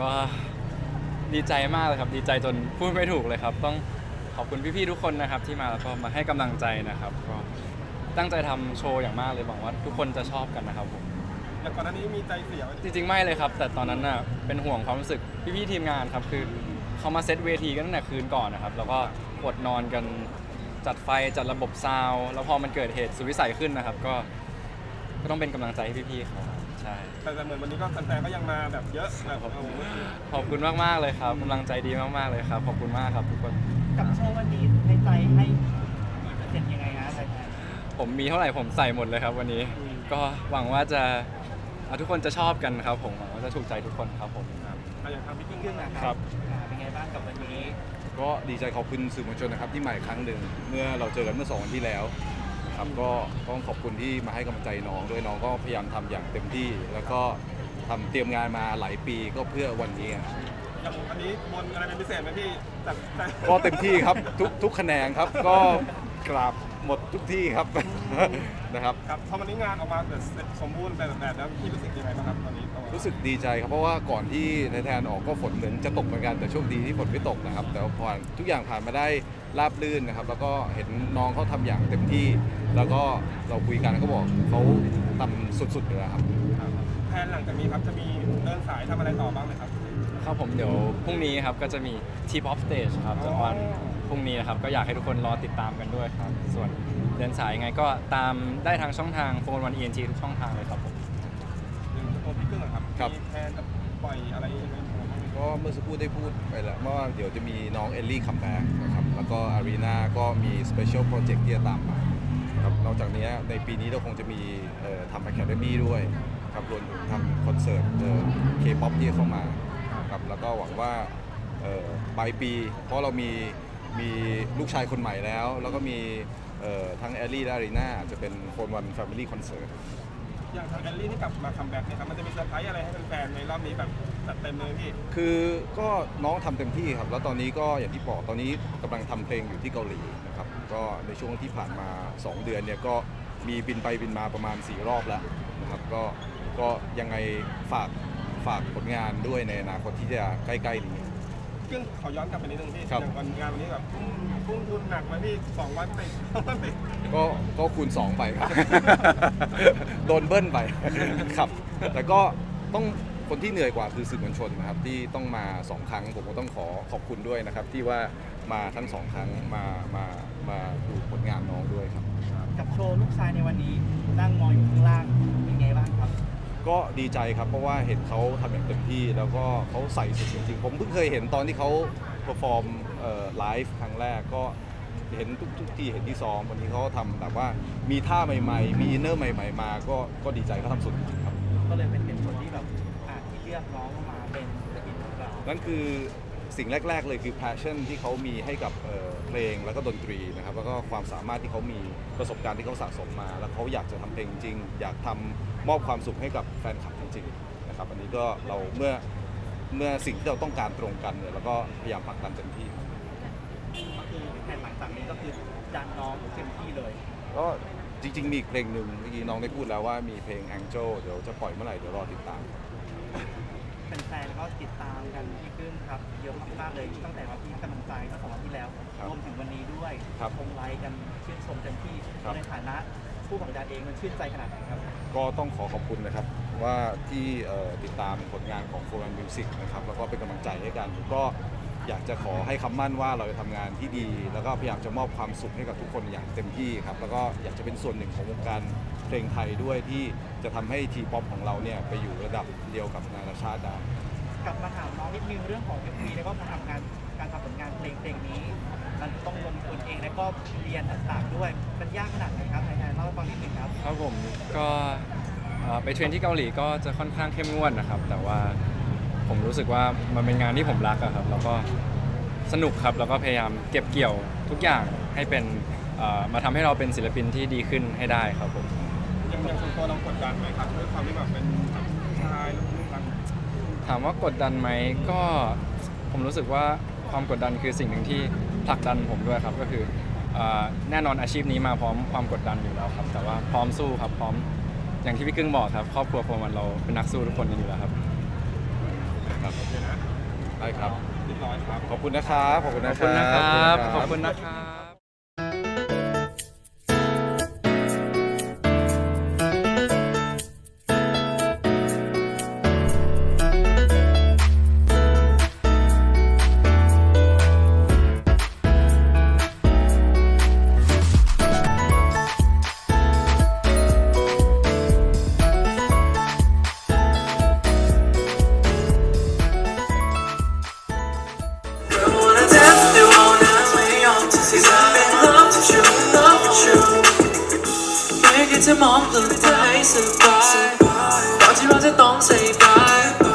ก็ดีใจมากเลยครับ ดีใจจนพูดไม่ถูกเลยครับ ต้องขอบคุณพี่ๆทุกคนนะครับ ที่มาแล้วก็มาให้กำลังใจนะครับก็ตั้งใจทำโชว์อย่างมากเลยหวังว่าทุกคนจะชอบกันนะครับผมอย่างก่อนหน้านี้มีใจเสียไหมจริงๆไม่เลยครับ แต่ตอนนั้นน่ะเป็นห่วงความรู้สึกพี่ๆทีมงานครับคือเขามาเซตเวทีกันตั้งแต่คืนก่อนนะครับ แล้วก็อดนอนกันจัดไฟจัดระบบซาวด์แล้วพอมันเกิดเหตุสุดวิสัยขึ้นนะครับ ก็ก็ต้องเป็นกำลังใจให้พี่ๆเขา ใช่ แต่แต่เหมือนวันนี้ก็แฟนๆก็ยังมาแบบเยอะแบบโอ้โหขอบคุณมากๆเลยครับกำลังใจดีมากๆเลยครับ ขอบคุณมากครับทุกคน กับโชว์วันนี้ในใจให้กี่เปอร์เซ็นต์ยังไงฮะไทยแลนด์ผมมีเท่าไหร่ผมใส่หมดเลยครับวันนี้ ก็หวังว่าจะอะทุกคนจะชอบกันครับผมหวังว่าจะถูกใจทุกคนครับผมอะอย่างทำพี่กิ้งครึ่งนะคครัรับอ่าเป็นไงบ้างกับวันนี้ก็ดีใจขอบคุณสื่อมวลชนนะครับที่มาอีกครั้งหนึ่งเมื่อเราเจอกันเมื่อสองวันที่แล้วนะ ครับก็ต้องขอบคุณที่มาให้กำลังใจน้องด้วยน้องก็พยายามทำอย่างเต็มที่ แล้วก็ทำเตรียมงานมาหลายปีก็เพื่อวันนี้อย่างวันนี้บนอะไรเป็นพิเศษไหมพี่แต่แต่ก็เต็มที่ครับทุกทุกแขนงครับ ก็กราบ หมดทุกที่ครับ นะครับ ครับพอวันนี้งานออกมาแบบสมบูรณ์แบบแบบแล้วพี่รู้สึกยังไงบ้างครับตอนนี้ตัวรู้สึกดีใจครับเพราะว่าก่อนที่ไทยแทนออกก็ฝนเหมือนจะตกเหมือนกันแต่โชคดีที่ฝนไม่ตกนะครับ แต่ว่าพอทุกอย่างผ่านมาได้ราบรื่นนะครับ แล้วก็เห็นน้องเขาทำอย่างเต็มที่ แล้วก็เราคุยกันเขาบอกเขาทำสุดๆเลยนะครับ ครับแทนหลังจากนี้ครับจะมีเดินสายทำอะไรต่อบ้างไหมครับ ครับผมเดี๋ยวพรุ่งนี้ครับก็จะมี T Pop Stage ครับจากวัน พรุ่งนี้นะครับก็อยากให้ทุกคนรอติดตามกันด้วยครับ ส่วนเดินสายยังไงก็ตามได้ทางช่องทางโฟนวัน ENG ทุกช่องทางเลยครับผมอย่างตัวพี่กึ้งอะครับครับ มีแทนจะปล่อยอะไรยังไงบ้างไหมก็เมื่อสักครู่ได้พูดไปแล้วว่าเดี๋ยวจะมีน้องเอลลี่คัมแบ็กนะครับแล้วก็อารีนาก็มีสเปเชียลโปรเจกต์ที่จะตามมาครับนอกจากนี้ในปีนี้เราคงจะมีเอ่อทำอะคาเดมี่ด้วยครับรวมถึงทำคอนเสิร์ตเคป๊อปที่จะเข้ามาครับแล้วก็หวังว่าเอ่อปลายปี เพราะเรามี มีลูกชายคนใหม่แล้ว แล้วก็มีเอ่อทั้งแอลลี่และอารีนาจะเป็นโฟนวันแฟมิลี่คอนเสิร์ต อย่างทางแอลลี่ที่กลับมาคัมแบ็กเนี่ยครับมันจะมีเซอร์ไพรส์อะไรให้แฟนๆในรอบนี้แบบจัดเต็มเลยพี่คือก็น้องทำเต็มที่ครับ แล้วตอนนี้ก็อย่างที่บอกตอนนี้กำลังทำเพลงอยู่ที่เกาหลีนะครับก็ในช่วงที่ผ่านมา 2 เดือนเนี่ยก็มีบินไปบินมาประมาณ 4 รอบแล้วนะครับก็ก็ยังไงฝากฝากผลงานด้วยในอนาคตที่จะใกล้ๆนี้ กึ้งขอย้อนกลับไปนิดนึงพี่ครับอย่างวันงานวันนี้แบบทุ่มทุ่มทุนหนักไหมาพี่สองวันติดสองวันติดก็ก็คูณ 2 ไปครับ โดนเบิ้ลไป ครับ แต่ก็ต้องคนที่เหนื่อยกว่าคือสื่อมวลชนนะครับ ที่ต้องมา 2 ครั้ง ผมก็ต้องขอขอบคุณด้วยนะครับ ที่ว่ามาทั้งสองครั้งมามามาดูผลงานน้องด้วยครับ กับโชว์ลูกชายในวันนี้นั่งมองอยู่ข้างล่างเป็นไงบ้างครับ ก็ดีใจครับ เพราะว่าเห็นเขาทำอย่างเต็มที่ แล้วก็เขาใส่สุดจริงๆ ผมเพิ่งเคยเห็นตอนที่เขาเ e อร์ฟอร์มไลฟ์ครั้งแรกก็เห็นทุกทุกที่เห็นที่ซ้อมวันนี้เขาทำแบบว่ามีท่าใหม่ๆ มีอินเนอร์ใหม่ ๆ มา ก็ก็ดีใจเขาทำสุดจริงๆครับ ก็เลยเป็นเป็นคนที่แบบอ่าที่เลือกน้องมาเป็นศิลปินของเรา นั่นคือ สิ่งแรก ๆ เลยคือ passion ที่เขามีให้กับเอ่อเพลงแล้วก็ดนตรีนะครับแล้วก็ความสามารถที่เขามีประสบการณ์ที่เขาสะสมมา แล้วเขาอยากจะทำเพลงจริง อยากทำมอบความสุขให้กับแฟนคลับจริงๆนะครับอันนี้ก็เราเมื่อเมื่อสิ่งที่เราต้องการตรงกันเนี่ยเราก็พยายามผลักดันเต็มที่ ก็คือแผนหลังจากนี้ก็คือดันน้องเต็มที่เลยก็จริงๆ มีอีกเพลงหนึ่งเมื่อกี้น้องได้พูดแล้วว่ามีเพลง Angel เดี๋ยวจะปล่อยเมื่อไหร่เดี๋ยวรอติดตาม แฟนๆก็ติดตามกันที่ขึ้นครับเยอะมากๆเลยตั้งแต่วันที่กำลังใจเมื่อสองวันที่แล้วครับรวมถึงวันนี้ด้วยครับคงไลค์กันชื่นชมเต็มที่ครับ ในฐานะผู้ผลักดันเองมันชื่นใจขนาดไหนครับ ก็ต้องขอขอบคุณนะครับว่าที่เอ่อติดตามผลงานของโฟร์ m มิวสิกนะครับแล้วก็เป็นกำลังใจให้กันก็อยากจะขอให้คำมั่นว่าเราจะทำงานที่ดี แล้วก็พยายามจะมอบความสุขให้กับทุกคนอย่างเต็มที่ครับแล้วก็อยากจะเป็นส่วนหนึ่งของวงการ เพลงไทยด้วยที่จะทำให้ทีป๊อปของเราเนี่ยไปอยู่ระดับเดียวกับนานาชาติได้กลับมาถามน้องนิดนึงเรื่องของ MV แล้วก็การทำงานการทำผลงานเพลงเพลงนี้ มันต้องลงทุนเองแล้วก็เรียนต่างๆด้วย มันยากขนาดไหนครับไหนๆเล่าให้ฟังนิดนึงครับครับผมก็เอ่อไปเทรนที่เกาหลีก็จะค่อนข้างเข้มงวดนะครับ แต่ว่าผมรู้สึกว่ามันเป็นงานที่ผมรักอะครับแล้วก็สนุกครับแล้วก็พยายามเก็บเกี่ยวทุกอย่างให้เป็นเอ่อมาทำให้เราเป็นศิลปินที่ดีขึ้นให้ได้ครับผม อย่างส่วนตัวเรากดดันไหมครับด้วยความที่แบบเป็นชายลูกครึ่งถามว่ากดดันไหมก็ผมรู้สึกว่าความกดดันคือสิ่งหนึ่งที่ผลักดันผมด้วยครับก็คือแน่นอนอาชีพนี้มาพร้อมความกดดันอยู่แล้วครับ แต่ว่าพร้อมสู้ครับพร้อมอย่างที่พี่กึ้งบอกครับครอบครัวโฟร์มันเราเป็นนักสู้ทุกคนกันอยู่แล้วครับ โอเคนะได้ครับ เรียบร้อยครับ ขอบคุณนะครับ ขอบคุณนะครับ ขอบคุณนะครับ จะมองเพื่อใจสบายก่อนที่เราจะต้อง say bye